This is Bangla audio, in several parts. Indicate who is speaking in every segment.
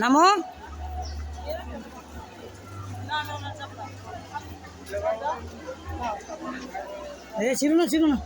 Speaker 1: নামো। এ ছিল না ছিল না।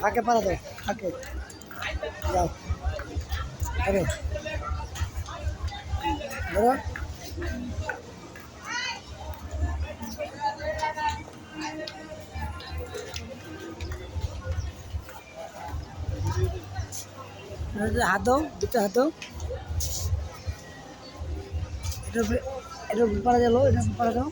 Speaker 1: ফাঁকে পারা দাও ফাঁকে যাও। আরে। ধরো। হাত দাও দুটো হাত দাও। এটা পারা গেল, এটা পারা দাও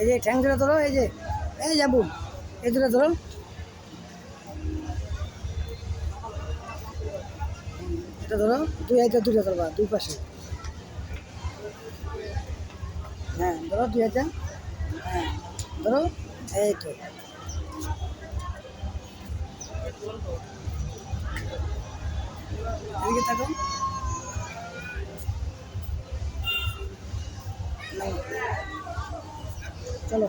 Speaker 1: এই যে, ঠ্যাং ধরে ধরো, এই যে, এই যাব এই দুটো ধরো। এটা ধরো, দুই হাজার দুটো ধরবা, দুই পাশে। হ্যাঁ ধরো দুই হাজার হ্যাঁ ধরো, এই তো। এদিকে থাকো নাও। চলো।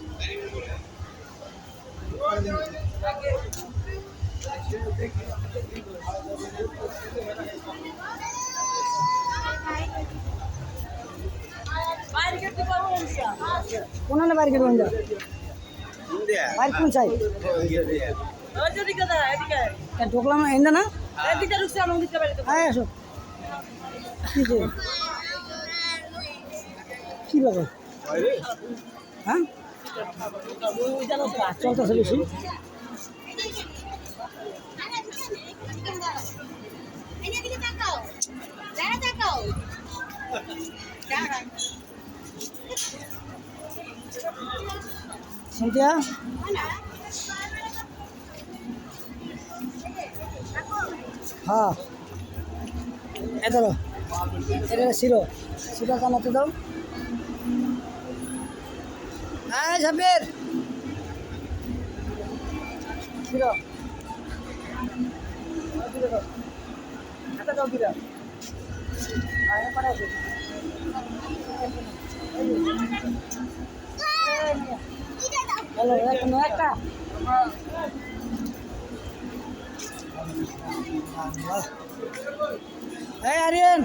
Speaker 1: কোন করবেন যা কোন সাইড ঢুকলাম না এন্দা না। হ্যাঁ এসো। কি কি ব্যাপার? হ্যাঁ? চলতেছে বেশি। হ্যাঁ এ ধরো এটা শিরো শিরো কামাতে দাও হ্যাঁ ঝাপের শিরো দাও হ্যাঁ একটা এই আরিয়ান।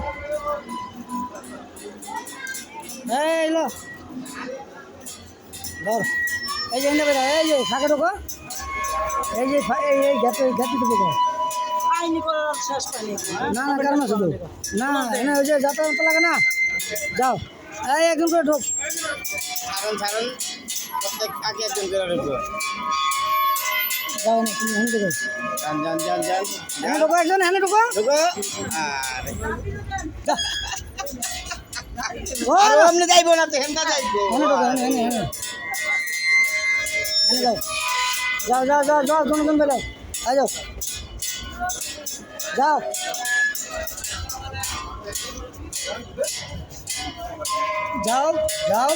Speaker 1: এই লো। ধর। এই যে এনে এই যে ফাঁকে ঢোকো এই যে এই এই ঘাটে ঘাটে ঢুকো না না কারণ শুধু না এনে ওই যে যাতায়াত লাগে না। যাও। এই একদম করে ঢোক।
Speaker 2: ছাড়ুন ছাড়ুন। প্রত্যেক আগে একজন করে ঢুকবো।
Speaker 1: যাও না ঢুকো
Speaker 2: যান যান যান যান।
Speaker 1: হেনে ঢোকো একজন হেনে ঢোকো।
Speaker 2: ঢুকো। আরে আর এমনি যাইবো না তো হেমদা যাইবো।
Speaker 1: হেনে ঢোকো হেনে হেনে হেনে হেনে যাও। যাও যাও যাও যাও বেরো। আয় যাও। যাও। যাও যাও।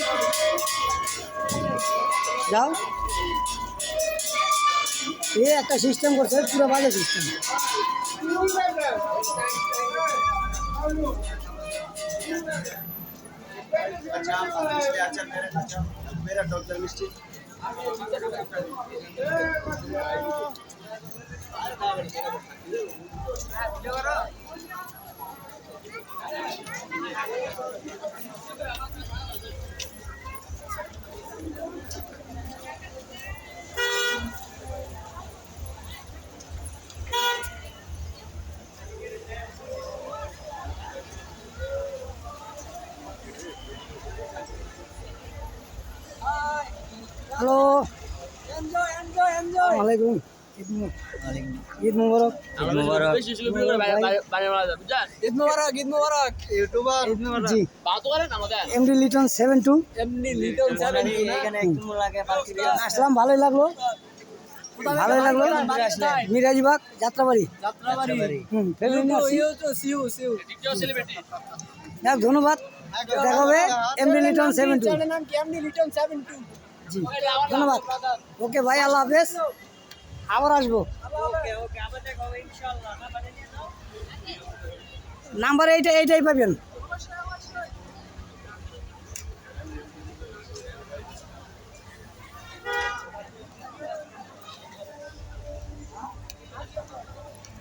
Speaker 1: যাও। এই একটা সিস্টেম করছে পুরো বাজে সিস্টেম
Speaker 2: मेरा
Speaker 3: hello Liton seven two MD
Speaker 1: Aslam ভালোই লাগল। ভালোই লাগল। মিরাজবাগ যাত্রাবাড়ি।
Speaker 3: যাত্রাবাড়ি।
Speaker 1: ধন্যবাদ। দেখাবে এমডি লিটন সেভেন টু
Speaker 3: নাম কি? এমডি লিটন সেভেন টু
Speaker 1: জি ধন্যবাদ। ওকে ভাই আল্লাহ হাফেজ। আবার আসব। নাম্বার এইটা এইটাই পাবেন।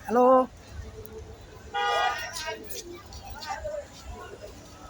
Speaker 1: হ্যালো।